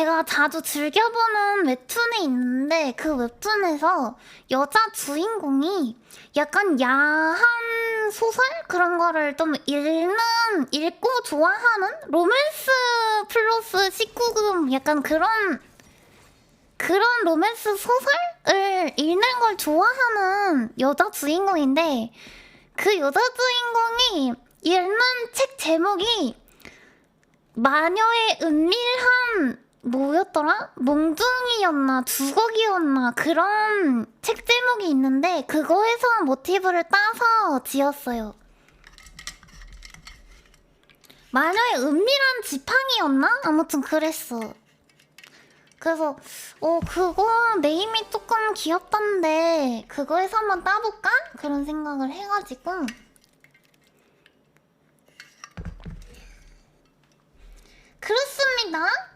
제가 자주 즐겨보는 웹툰이 있는데 그 웹툰에서 여자 주인공이 약간 야한 소설? 그런 거를 좀 읽는 읽고 좋아하는 로맨스 플러스 19금 약간 그런 그런 로맨스 소설을 읽는 걸 좋아하는 여자 주인공인데 그 여자 주인공이 읽는 책 제목이 마녀의 은밀한 뭐였더라? 몽둥이였나 두걱이었나 그런 책 제목이 있는데 그거에서 모티브를 따서 지었어요. 마녀의 은밀한 지팡이였나? 아무튼 그랬어. 그래서 어 그거 네임이 조금 귀엽던데 그거에서 한번 따볼까? 그런 생각을 해가지고 그렇습니다.